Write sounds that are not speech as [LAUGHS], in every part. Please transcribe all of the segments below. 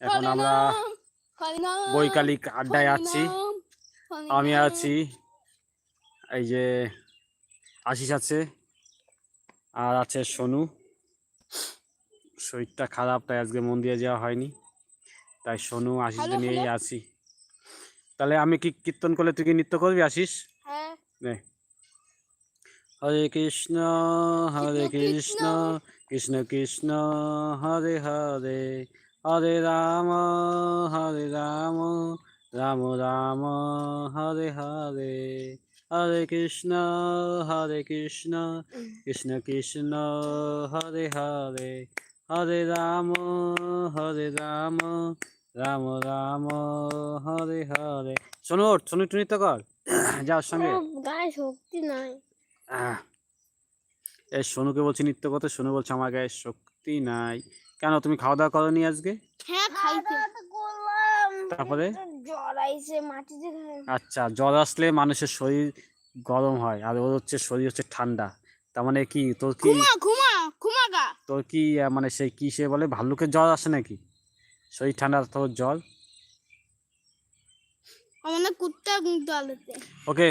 এখন আমরা বৈকালিক আড্ডায় আছি। আমি আছি এই যে আশিস আছে আর আছে সোনু। শরীরটা খারাপ তাই আজকে মন দিয়ে যাওয়া হয়নি। তাই সোনু আশিসকে নিয়েই আছি। তাহলে আমি কি কীর্তন করলে তুই কি নৃত্য করবি আশিস? হ্যাঁ। হরে কৃষ্ণ হরে কৃষ্ণ কৃষ্ণ কৃষ্ণ হরে হরে। হরে রাম হরে রাম রাম রাম হরে হরে হরে কৃষ্ণ হরে কৃষ্ণ কৃষ্ণ কৃষ্ণ হরে হরে হরে রাম হরে রাম রাম রাম হরে হরে শোনো শোনো একটু নৃত্য কর। [CLEARS THROAT] যাওয়ার সঙ্গে গায়ে শক্তি নাই। এই সোনুকে বলছি নৃত্য করতে সোনু বলছে আমার গায়ে শক্তি নাই। কেন তুমি খাওয়া দাওয়া করনি আজকে? হ্যাঁ খাইতে। তারপরে? জ্বর আইছে মাটিতে আচ্ছা জ্বর আসলে মানুষের শরীর গরম হয় আর ওর হচ্ছে শরীর হচ্ছে ঠান্ডা। তার মানে কি তোর কি ঘুমা ঘুমা ঘুমা গা। তোর কি মানে সেই কি সে বলে ভাল্লুকের জ্বর আসে নাকি? শরীর ঠান্ডা তোর জ্বর? আমার না কুত্তা দলেতে ওকে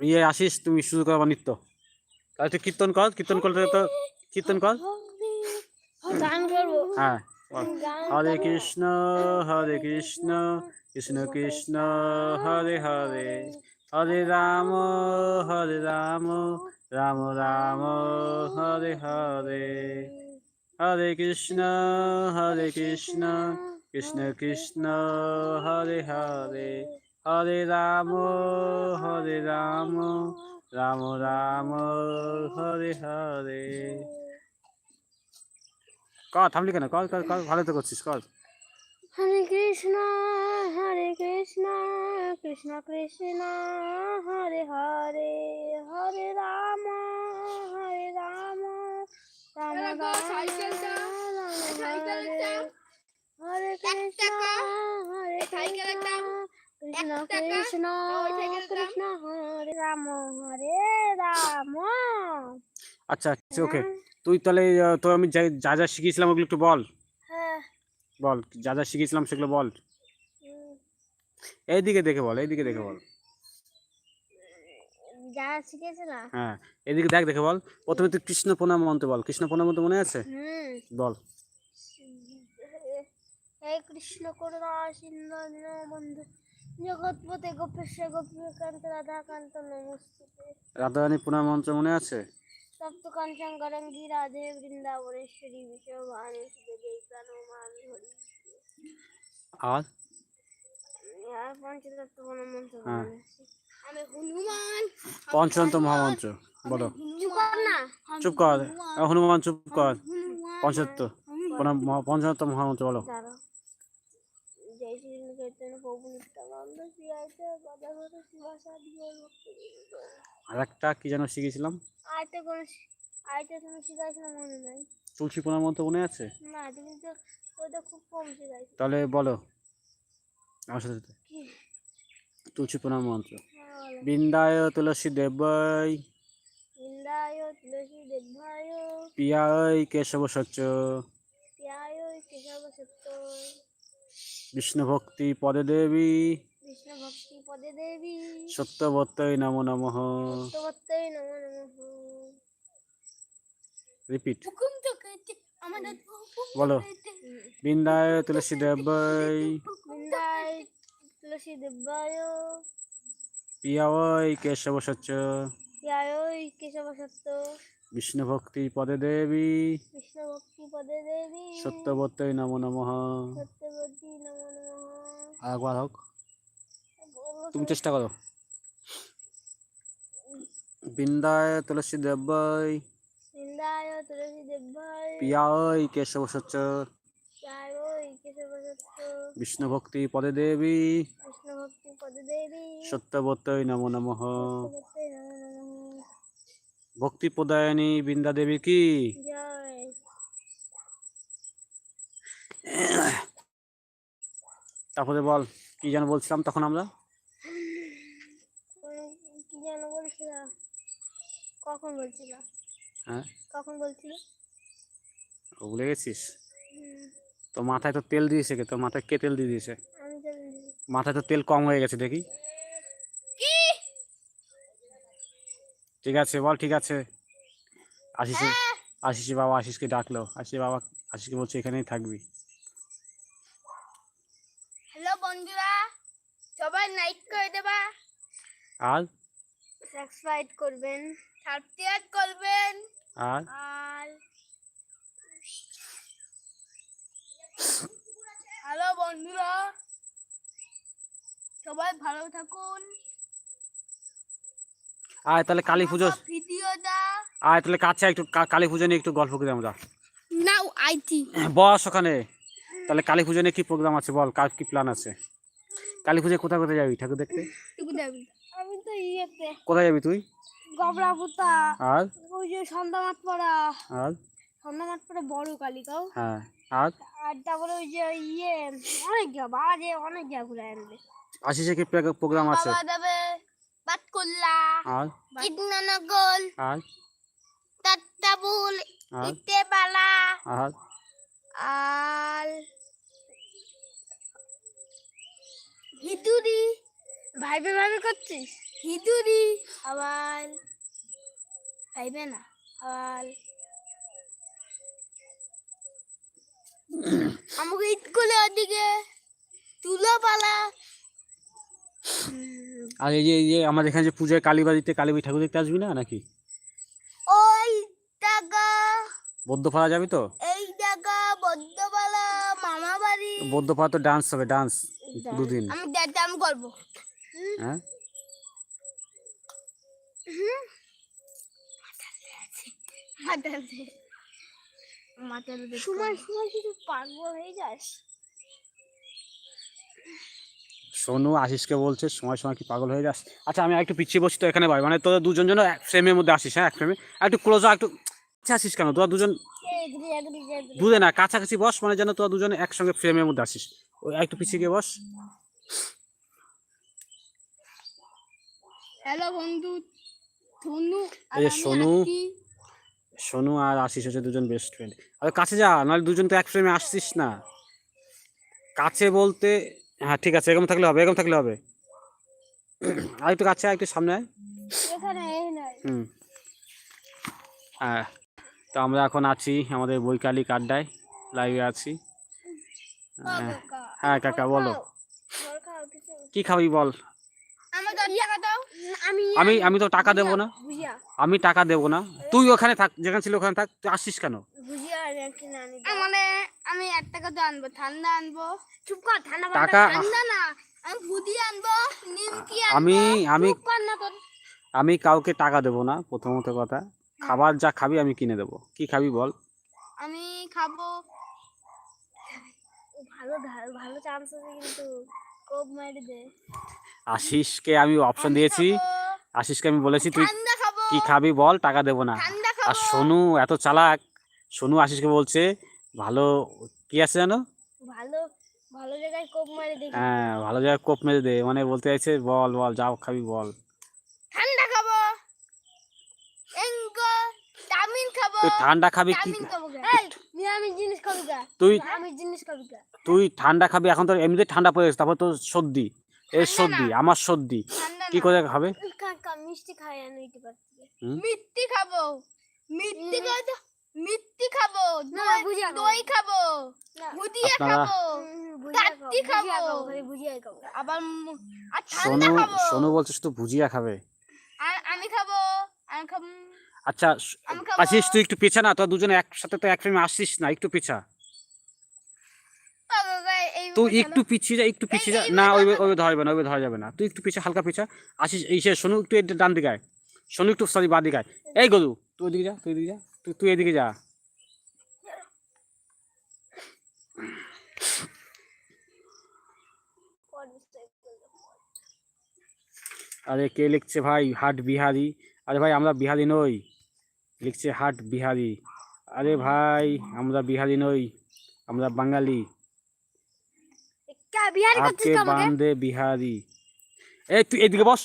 ইয়ে আসিস তুমি শুরু করো নৃত্য। তাহলে তুই কীর্তন কর কীর্তন করলে তো কীর্তন কর। গান করব। হ্যাঁ। হরে কৃষ্ণ হরে কৃষ্ণ কৃষ্ণ কৃষ্ণ হরে হরে। হরে রাম হরে রাম রাম রাম হরে হরে। হরে কৃষ্ণ হরে কৃষ্ণ কৃষ্ণ কৃষ্ণ হরে হরে। হরে রাম হরে রাম রাম রাম হরে হরে। কর থামলি কেন? কর কর কর ভালো তো করছিস কর। হরে কৃষ্ণ হরে কৃষ্ণ কৃষ্ণ কৃষ্ণ হরে হরে হরে রাম হরে রাম রাম রাম হরে হরে কৃষ্ণ হরে কৃষ্ণ কৃষ্ণ কৃষ্ণ কৃষ্ণ হরে রাম হরে রাম। আচ্ছা ওকে। তুই তাহলে তো আমি যা যা শিখিয়েছিলাম ওগুলো একটু বল। হ্যাঁ। বল যা যা শিখিয়েছিলাম সেগুলো বল। এইদিকে দেখে বল এইদিকে দেখে বল। যা হ্যাঁ এদিকে দেখ দেখে বল। প্রথমে তুই কৃষ্ণ প্রণাম মন্ত্র বল। কৃষ্ণ প্রণাম মন্ত্র মনে আছে? বল। হে কৃষ্ণ করুণা সিন্ধু দীনবন্ধু জগৎপতে গোপেশ গোপীকান্ত রাধাকান্ত নমস্তুতে। রাধারানী প্রণাম মন্ত্র মনে আছে? মন্ত্র হ্যাঁ। মনে আছে। আমি হনুমান। পঞ্চদন্ত মহামন্ত্র বলো। চুপ কর না। চুপ কর। হনুমান চুপ কর। মহা- পঞ্চদন্ত মহামন্ত্র বলো। আর একটা কি যেন শিখেছিলাম? কোনো শি- আয়তে তুমি শিখাইছো না মনে নাই তুলসী প্রণাম মন্ত্র মনে আছে? না তুমি তো ওটা খুব কম শিখাইছো তাহলে বলো আমার সাথে। কি? তুলসী প্রণাম মন্ত্র। হ্যাঁ, বৃন্দায় তুলসী দেবাই বৃন্দায় তুলসী দেবায় পিয়ায় কেশব সচ্চ। প্যায় কেশব সত্য বিষ্ণু ভক্তি পদে দেবী বিষ্ণু ভক্তি পদে দেবী সত্যবত্তই নমো নমঃ সত্যবত্তই নমো নমঃ রিপিট বলো বৃন্দায় তুলসী দেবাই বৃন্দায় তুলসী দেবায় পিয়ায় কেশব সচ্চ প্যায় কেশব সত্য বিষ্ণু ভক্তি পদে দেবী বিষ্ণু ভক্তি পদে দেবী সত্যবত্তই নমো নমঃ সত্যবতী নমো নমঃ আরেকবার হোক তুমি চেষ্টা করো বৃন্দায় তুলসী দেবাই বৃন্দায় তুলসী পিয়ায় কেশব সচ্চ বিষ্ণু ভক্তি পদে দেবী বিষ্ণু ভক্তি পদে দেবী সত্যবত্তই নমো সত্যবতী নমো নমঃ ভক্তি প্রদায়নী বৃন্দা দেবী কি? তারপরে বল কি যেন বলছিলাম তখন আমরা? কি যেন বলছিলাম? কখন বলছিলাম হ্যাঁ? কখন ভুলে গেছিস? তো মাথায় তো তেল দিয়েছে কে? তো মাথায় কে তেল দিয়ে দিয়েছে। মাথায় তো তেল কম হয়ে গেছে দেখি। ঠিক আছে বল ঠিক আছে। আশিস আশিস বাবা আশিসকে ডাকলো। আশিস বাবা আশিসকে বলছে এখানেই থাকবি। হ্যালো বন্ধুরা সবাই লাইক করে দেবা। আর? সাবস্ক্রাইব করবেন সাবস্ক্রাইব করবেন। আর? আর? হ্যালো বন্ধুরা সবাই ভালো থাকুন। আয় তাহলে কালী পুজো আয় তাহলে কাছে একটু কালী পুজো নিয়ে একটু গল্প করি আমরা নাও আইটি। বস ওখানে। তাহলে কালী পুজো নিয়ে কি প্রোগ্রাম আছে বল কার কি প্ল্যান আছে? কালী পুজোয় কোথায় কোথায় যাবি ঠাকুর দেখতে? আমি তো ইয়েতে। কোথায় যাবি তুই? গবরাপুতা। আর? ওই যে সন্ধ্যামাঠ পড়া আর? সন্ধ্যামাঠ পড়া বড় কালিকাও হ্যাঁ। আর? আর তারপরে ওই যে ইয়ে অনেক জায়গা বাজে অনেক জায়গা ঘুরে আনবে আশিসে কি প্রোগ্রাম আছে? বাবা যাবে তাত্তাবুল আর? হিদুরি ভাইবে ভাইবে করছিস? হিদুরি আবার ভাইবে না আবার আমাকে ইটগুলো ওদিকে তুলোপালা আর এই যে এই যে আমাদের এখানে যে পুজোয় কালীবাড়িতে কালীবাড়ি ঠাকুর দেখতে আসবি না নাকি? ওই টাকা বৌদ্ধপাড়া যাবি তো? এই টাকা বদ্ধপালা মামা বাড়ি। বৌদ্ধপাড়া তো ডান্স হবে ডান্স দুদিন। আমি ড্যান্স করব। হ্যাঁ? সময় সময় শুধু পাগল হয়ে যাস। সোনু আশিসকে বলছে সময় সময় কি পাগল হয়ে যাস? আচ্ছা আমি একটু পিছিয়ে বসছি তো এখানে ভাই মানে তোদের দুজন যেন এক ফ্রেমের মধ্যে আসিস হ্যাঁ এক ফ্রেমে একটু ক্লোজ একটু আসিস কেন? তোরা দুজন দুধে না কাছাকাছি বস মানে যেন তোরা দুজন একসঙ্গে ফ্রেমের মধ্যে আসিস। ওই একটু পিছিয়ে গিয়ে বস। হ্যালো বন্ধু। ধনু এই সোনু সোনু আর আশিস হচ্ছে দুজন বেস্ট ফ্রেন্ড আরে কাছে যা নাহলে দুজন তো এক ফ্রেমে আসছিস না। কাছে বলতে হ্যাঁ ঠিক আছে এরকম থাকলে হবে এরকম থাকলে হবে। আর একটু কাছে একটু সামনে হুম। হ্যাঁ তো আমরা এখন আছি আমাদের বৈকালিক আড্ডায় লাইভে আছি। হ্যাঁ, হ্যাঁ কাকা বলো কি খাবি বল আমার দশ টাকা দাও আমি আমি আমি তো টাকা দেবো না। আমি টাকা দেবো না। তুই ওখানে থাক যেখানে ছিল ওখানে থাক। তুই আসছিস কেন? মানে আমি এক টাকা তো আনব ঠান্ডা আনব। চুপ কর ঠান্ডা টাকা- ঠান্ডা না। আমি ভুদি আনব নিমকি আনব। আমি কাউকে টাকা দেবো না প্রথমত কথা। খাবার যা খাবি আমি কিনে দেবো। কি খাবি বল? আমি খাব। ভালো ভালো চান্স আছে কিন্তু। আশিসকে আমি অপশন দিয়েছি। আশিসকে আমি বলেছি তুই কি খাবি বল টাকা দেবো না। আর সোনু এত চালাক সোনু আশিসকে বলছে ভালো কি আছে জানো? ভালো ভালো জায়গায় কোপ মারি দেখি হ্যাঁ ভালো জায়গায় কোপ মেরে দে। মানে বলতে চাইছে বল বল যাও খাবি বল। ঠান্ডা খাব। এঙ্গো চাউমিন খাব। তুই ঠান্ডা খাবি কি তুই ঠান্ডা খাবি এখন তো এমনিতে ঠান্ডা পড়ে গেছে তারপর তো সর্দি। এই সর্দি আমার সর্দি। কি করে খাবে? মিষ্টি খাই আমি পারছি মিষ্টি খাব। মিষ্টি খাব মিষ্টি খাব। দই- ভুজিয়া খাব। দই খাব। না। ভুজিয়া খাব। কাচ্চি খাব। বুঝিয়ে খাব আবার আর ঠান্ডা সোনু খাব। সোনু বলছে শুধু ভুজিয়া খাবে। আর আমি খাব। আমি খাব আচ্ছা। আশিস তুই একটু পিছা না তোর দুজনে একসাথে তো এক ফ্রেমে আসছিস না একটু পিছা। তুই একটু পিছিয়ে যা একটু পিছিয়ে যা। না ওই ওই ধরা যাবে না ওই ধরা যাবে না। তুই একটু পিছা হালকা পিছা। আসিস এই সে সোনু একটু ডান দিকে আয়। সোনু একটু সরি বাঁ দিকে আয়। এই গরু তুই ওদিকে যা তুই এদিকে যা তুই তুই এদিকে যা। আরে কে লিখছে ভাই? হাট বিহারি। আরে ভাই আমরা বিহারি নই। লিখছে হাট বিহারি। আরে ভাই আমরা বিহারি নই আমরা বাঙালি। কা বিহারি করছিস আপকে তো আমাকে? বান্দে বিহারি। এই তুই এদিকে বস।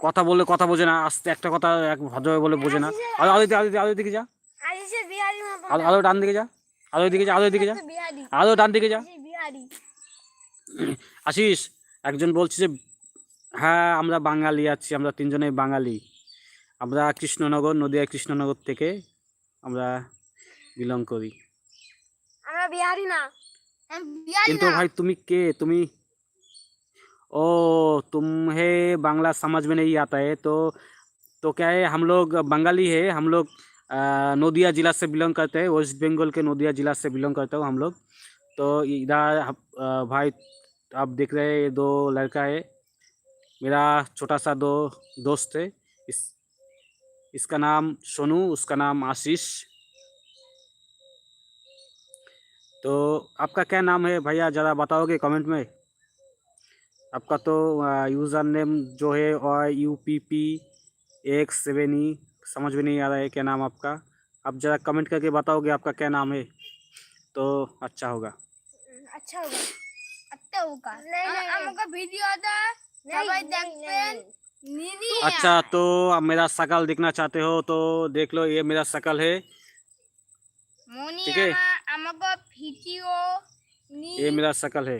কথা বললে কথা বোঝে না আস্তে একটা কথা এক ভদ্রভাবে বলে বোঝে না। আলো আলো দিকে আলো দিকে আলো দিকে যা। আলো আলো ডান দিকে যা। আরও এদিকে যা আরও এদিকে যা। আরও ডান দিকে যা। আশিস একজন বলছে যে হ্যাঁ আমরা বাঙালি আছি আমরা তিনজনেই বাঙালি। আমরা কৃষ্ণনগর নদিয়া কৃষ্ণনগর থেকে আমরা বিলং করি আমরা বিহারি না আমি বিহারি কিন্তু না भाई तुम्ही के तुम्ही ओ तुम्हें बांग्ला समझ में नहीं आता है तो तो क्या है हम लोग बंगाली है हम लोग अ, नदिया जिला से बिलोंग करते हैं वेस्ट बंगाल के नदिया जिला से बिलोंग करते हो हम लोग तो इधर हम- अ, भाई आप देख रहे हैं ये दो लड़का है मेरा छोटा सा दो दोस्त है इस इसका नाम सोनू उसका नाम आशीष। तो आपका क्या नाम है भैया ज़रा बताओगे कमेंट में? आपका तो यूज़र नेम जो है और यू पी पी एक सेवन ई समझ में नहीं आ रहा है क्या नाम आपका। आप ज़रा कमेंट करके बताओगे आपका क्या नाम है तो अच्छा होगा। अच्छा होगा। अच्छा होगा। नहीं, नहीं, नहीं। वीडियो आता है तो अच्छा तो अब मेरा शकल दिखना चाहते हो तो देख लो ये मेरा शकल है। ठीक है? ये मेरा शकल है।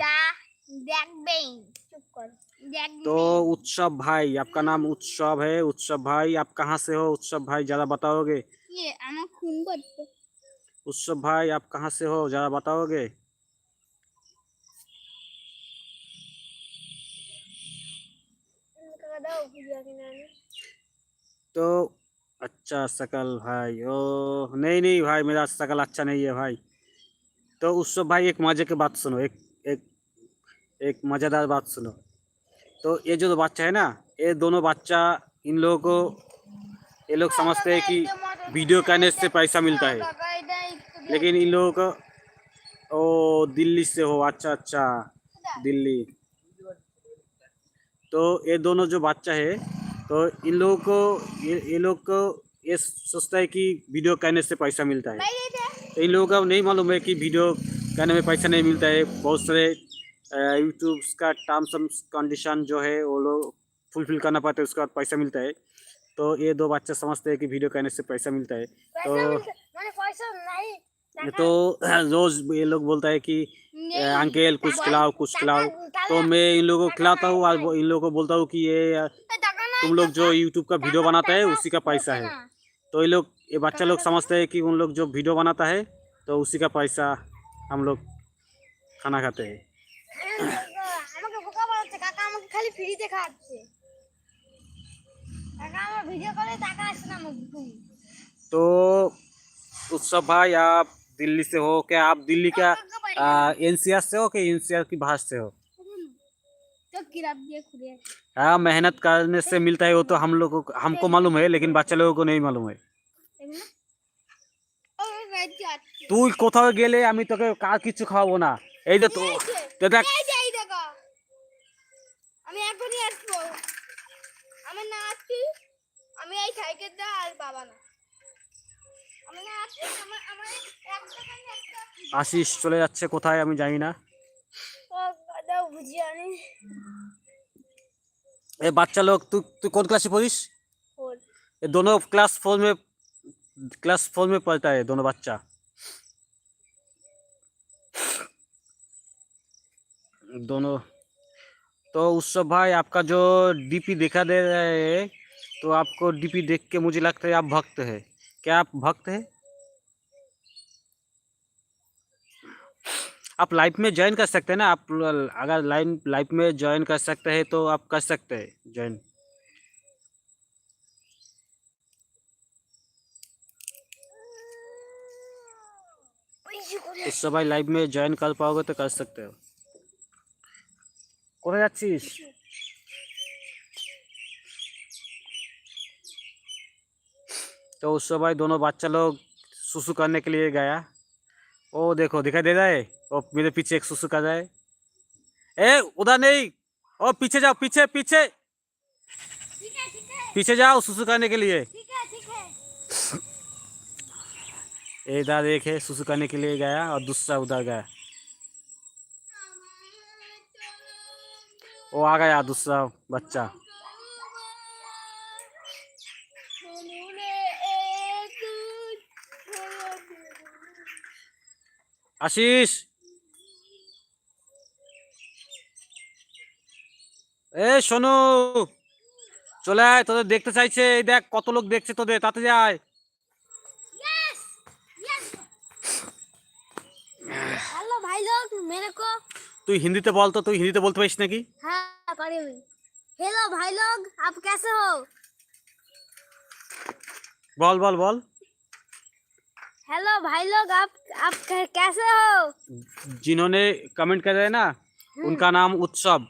तो उत्सव भाई आपका नाम उत्सव है। उत्सव भाई आप कहाँ से हो? उत्सव भाई ज़्यादा बताओगे? उत्सव भाई आप कहाँ से हो? ज़्यादा बताओगे? तो अच्छा शकल भाई ओ नहीं नहीं भाई, मेरा शकल अच्छा नहीं है भाई। तो उस सब भाई, एक मज़े की बात सुनो, एक एक एक मज़ेदार बात सुनो। तो ये जो बच्चा है ना, ये दोनों बच्चा, इन लोगों को, ये लोग समझते हैं कि वीडियो करने से पैसा मिलता है। लेकिन इन लोगों को, ओ, दिल्ली से हो अच्छा अच्छा दिल्ली। तो ये दोनों जो बच्चा है तो इन लोगों को ये ये लोग को ये सोचता है कि वीडियो कहने से पैसा मिलता है। तो इन लोगों को नहीं मालूम है कि वीडियो कहने में पैसा नहीं मिलता है। बहुत सारे यूट्यूब का टर्म्स एंड कंडीशन जो है वो लोग फुलफिल करना पाते हैं उसके बाद पैसा मिलता है। तो ये दो बच्चे समझते हैं कि वीडियो कहने से पैसा मिलता है। तो तो [CLEARS THROAT] रोज ये लोग बोलता है कि "ए, अंकल कुछ खिलाओ कुछ खिलाओ तो मैं इन लोगों को खिलाता हूँ और वो- इन लोगों को बोलता हूँ कि ये টাকা নাই तुम लोग जो यूट्यूब का वीडियो बनाता है उसी का पैसा है तो ये लोग ये बच्चा लोग समझते हैं कि उन लोग जो वीडियो बनाता है तो उसी का पैसा हम लोग खाना खाते हैं আমাকে বোকা বানাচ্ছে কাকা আমাকে খালি ফ্রিতে খাওয়াচ্ছে কাকা আমার ভিডিও করে টাকা আসে না আমার तो उत्सव भाई आप दिल्ली से हो क्या आप दिल्ली का एनसीआर से हो कि एनसीआर की भाषा से हो তো কিরাপ দিয়ে ঘুরে আসে हाँ मेहनत करने से मिलता है वो तो हम लोगों को हमको मालूम है लेकिन बच्चा लोगों को नहीं मालूम है এগুলো ও রাজ্য আছে তুই কোথাও গেলে আমি তোকে কার কিছু খাওয়াবো না এই যে তো তো দেখ এই যে এই দেখো আমি এখনই আসবো আমার না আসছি আমি এই সাইকেলটা আর বাবা না আশিস চলে যাচ্ছে কোথায় আমি জানি না ओ दाओ भुजिया नहीं এ বাচ্চা লোক তুই তুই কোন ক্লাসে পড়িস और ये दोनों क्लास फोर में क्लास फोर में पढ़ता है दोनों बच्चा दोनों तो उत्सव भाई आपका जो डीपी दिखा दे रहे है तो आपको डीपी देख के मुझे लगता है आप भक्त है क्या आप भक्त है आप लाइफ में ज्वाइन कर सकते हैं ना आप अगर लाइन लाइफ में ज्वाइन कर सकते हैं तो आप कर सकते हैं ज्वाइन इस सबाई लाइव में ज्वाइन कर पाओगे तो कर सकते हो কোথায় যাচ্ছিস तो उस समय दोनों बच्चा लोग सुसु करने के लिए गया। ओ देखो दिखाई दे रहा है? ओ मेरे पीछे एक सुसु कर रहा है। ए उधर नहीं। ओ पीछे जाओ पीछे पीछे। ठीक है, ठीक है। पीछे जाओ सुसु करने के लिए। इधर एक है सुसु करने के लिए गया और दूसरा उधर गया। ओ आ गया दूसरा बच्चा। আশিস। এ শোনো চলে আয় তোদের দেখতে চাইছে। এই দেখ কত লোক দেখছে তোদের তাতে যায়। তুই হিন্দিতে বল তো তুই হিন্দিতে বলতে পারিস নাকি? হ্যাঁ বল বল বল। हेलो भाई लोग आप आप कैसे हो? जिन्होंने कमेंट कर रहे ना उनका नाम उत्सव।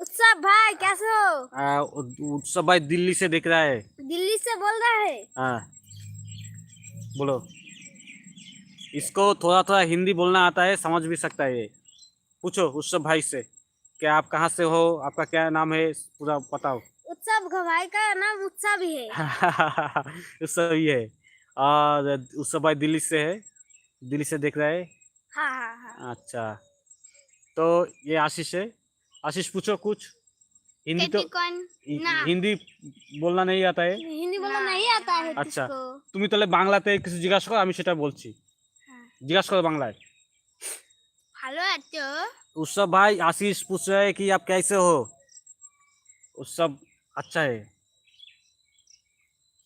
उत्सव भाई कैसे हो? उत्सव भाई दिल्ली से देख रहा है। दिल्ली से बोल रहा है? हाँ बोलो। इसको थोड़ा थोड़ा हिंदी बोलना आता है समझ भी सकता है ये। पूछो उत्सव भाई से क्या आप कहाँ से हो आपका क्या नाम है पूरा बताओ। उत्सव भाई का नाम उत्सव ही है। [LAUGHS] उत्सव ही है। और उत्सव भाई दिल्ली से है दिल्ली से देख रहा है हाँ हाँ हाँ अच्छा तो ये आशीष है आशीष पूछो कुछ हिंदी तो কন हि- না। হিন্দি বলনা নেই आता है हिंदी बोलना नहीं आता है अच्छा। किसको তুমি তাহলে বাংলাতে কিছু জিজ্ঞাসা করো আমি সেটা বলছি হ্যাঁ। জিজ্ঞাসা করো বাংলায় ভালো আছো उत्सव भाई आशीष पूछ रहे हैं कि आप कैसे हो उत्सव अच्छा है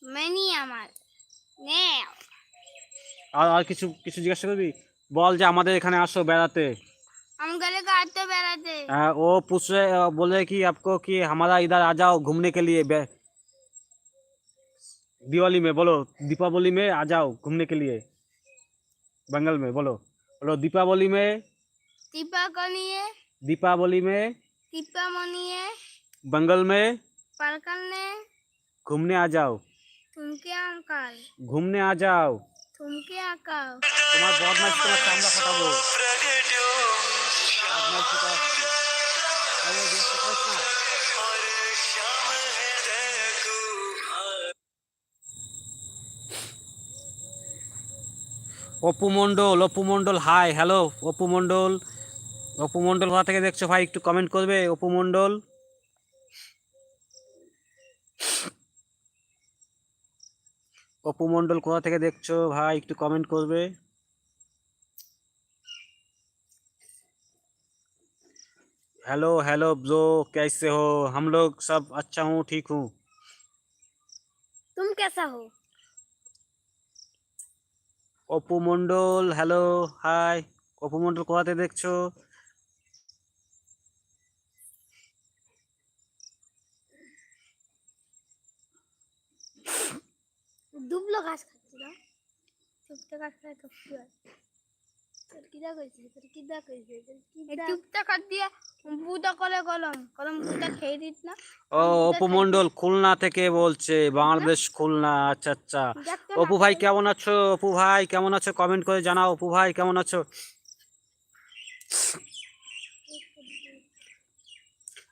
মেনি আমার নে আর আর কিছু কিছু জিজ্ঞাসা করবি বল যে আমাদের এখানে আসো বেড়াতে আমি গেলে কাটতে বেড়াতে आ, वो पूछ रहे आ, बोले कि आपको कि हमारा इधर आ जाओ घूमने के लिए बे- दिवाली में बोलो दीपावली में आ जाओ घूमने के लिए बंगाल में बोलो बोलो दीपावली में টিপা কনিয়ে दीपावली में টিপা মনিয়ে बंगाल में পালকানে घूमने आ जाओ থুমকে আঙ্কাল घूमने आ जाओ থুমকে আঁকাও তোমার বদমাইশ তোমার চামড়া ফাটাবো বদমাইশি করাচ্ছি। আরে, জিজ্ঞাসা করিস না। অপু মণ্ডল অপু মণ্ডল হাই হ্যালো অপু মণ্ডল অপু মণ্ডল কোথা থেকে দেখছো ভাই একটু কমেন্ট করবে অপু মণ্ডল অপুমণ্ডল কোথা থেকে দেখছ? ভাই একটু কমেন্ট করবে। হ্যালো হ্যালো ব্রো কেসে हो हम लोग सब अच्छा हूँ ठीक हूँ तुम कैसा हो অপু মন্ডল হ্যালো হাই অপু মন্ডল কোথাতে দেখছ? দুবলো ঘাস খাচ্ছি না। চুপটা ঘাস খায় তো কি হয়? তোর কিদা কইছে তোর কিদা কইছে তোর কিদা চুপটা কাট দিয়ে বুটা করে কলম কলম বুটা খেয়ে দিস না। ও খুলনা থেকে বলছে বাংলাদেশ খুলনা। আচ্ছা আচ্ছা। অপু ভাই কেমন আছো? অপু ভাই কেমন আছো? কমেন্ট করে জানাও। অপু ভাই কেমন আছো?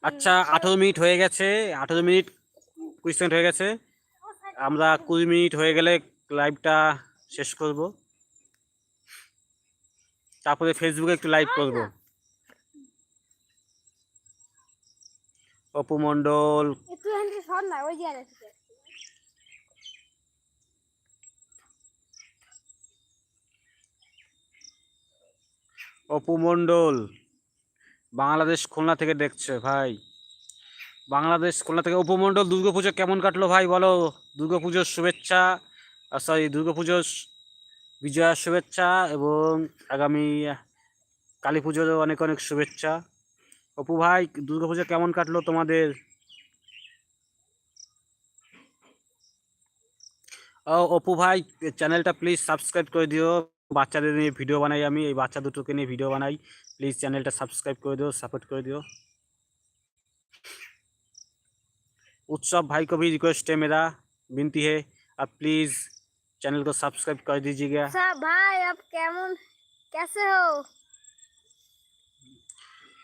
আচ্ছা আঠেরো মিনিট হয়ে গেছে। আঠেরো মিনিট কুড়ি সেকেন্ড হয়ে গেছে। আমরা কুড়ি মিনিট হয়ে গেলে লাইভটা শেষ করব। তারপরে ফেসবুকে একটু লাইভ করব। অপু মণ্ডল। অপু মণ্ডল বাংলাদেশ খুলনা থেকে দেখছে ভাই। বাংলাদেশ কলকাতা থেকে উপমণ্ডল দুর্গাপুজো কেমন কাটলো ভাই বলো? দুর্গাপুজোর শুভেচ্ছা সরি দুর্গাপুজোর বিজয়ার শুভেচ্ছা এবং আগামী কালী পুজোরও অনেক অনেক শুভেচ্ছা। অপু ভাই, দুর্গাপুজো কেমন কাটলো তোমাদের? ও, অপু ভাই, চ্যানেলটা প্লিজ সাবস্ক্রাইব করে দিও। বাচ্চাদের নিয়ে ভিডিও বানাই আমি, এই বাচ্চা দুটোকে নিয়ে ভিডিও বানাই। প্লিজ চ্যানেলটা সাবস্ক্রাইব করে দিও সাপোর্ট করে দিও। उत्सव भाई को भी रिक्वेस्ट है मेरा विनती है आप प्लीज़ चैनल को सब्सक्राइब कर दीजिएगा আচ্ছা ভাই আপ কেমন कैसे हो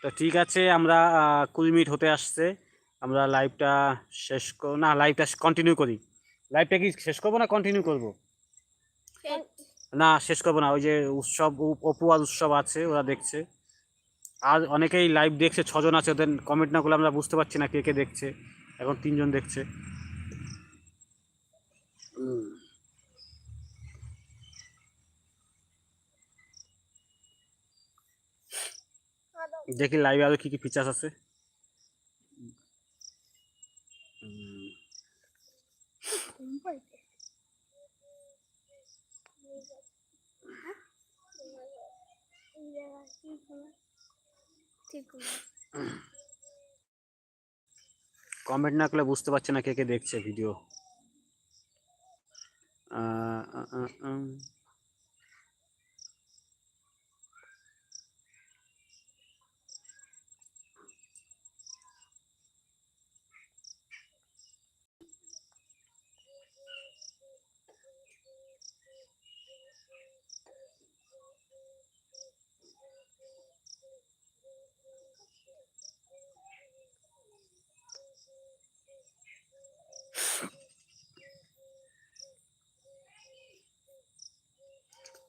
তো ঠিক আছে আমরা আহ, কুড়ি মিনিট হতে আসছে আমরা লাইভটা শেষ কর না লাইভটা কন্টিনিউ করি লাইভটা কি শেষ করবো না কন্টিনিউ করবো না শেষ করবো না ওই যে উৎসব উ- অপু আর উৎসব আছে ওরা দেখছে আর অনেকেই লাইভ দেখছে ছজন আছে ওদের কমেন্ট না করলে আমরা বুঝতে পারছি না কে কে দেখছে এখন তিনজন দেখছে। দেখি লাইভে আরও কী কী ফিচার্স আছে। কমেন্ট না করলে বুঝতে পারছে না কে কে দেখছে ভিডিও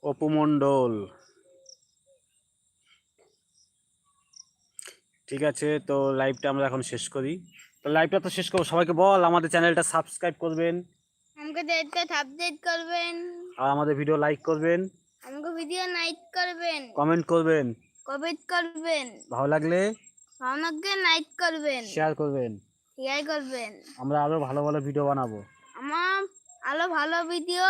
আহ, আহ, আহ, উম। অপু মণ্ডল ঠিক আছে তো লাইভটা আমরা এখন শেষ করি। তো লাইভটা তো শেষ করব। সবাইকে বল আমাদের চ্যানেলটা সাবস্ক্রাইব করবেন। আমাকে আপডেট করবেন। আর আমাদের ভিডিও লাইক করবেন। আমাকে ভিডিও নাইট করবেন। কমেন্ট করবেন। কমেন্ট করবেন। ভালো লাগলে আমাকে নাইট করবেন। শেয়ার করবেন। শেয়ার করবেন। আমরা আরও ভালো ভালো ভিডিও বানাবো। আমার আরও ভালো ভিডিও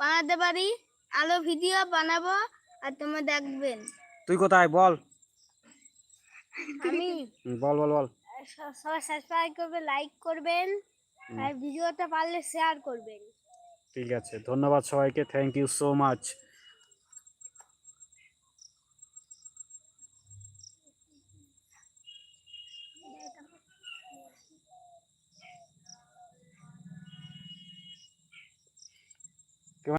বানাতে পারি। আরও ভিডিও বানাবো আর তোমরা দেখবেন। তুই কোথায়? বল। আমি। বল বল বল। সবাই সাবস্ক্রাইব করবে লাইক করবেন। আর ভিডিওটা পারলে শেয়ার করবেন। ঠিক আছে ধন্যবাদ সবাইকে। Thank you so much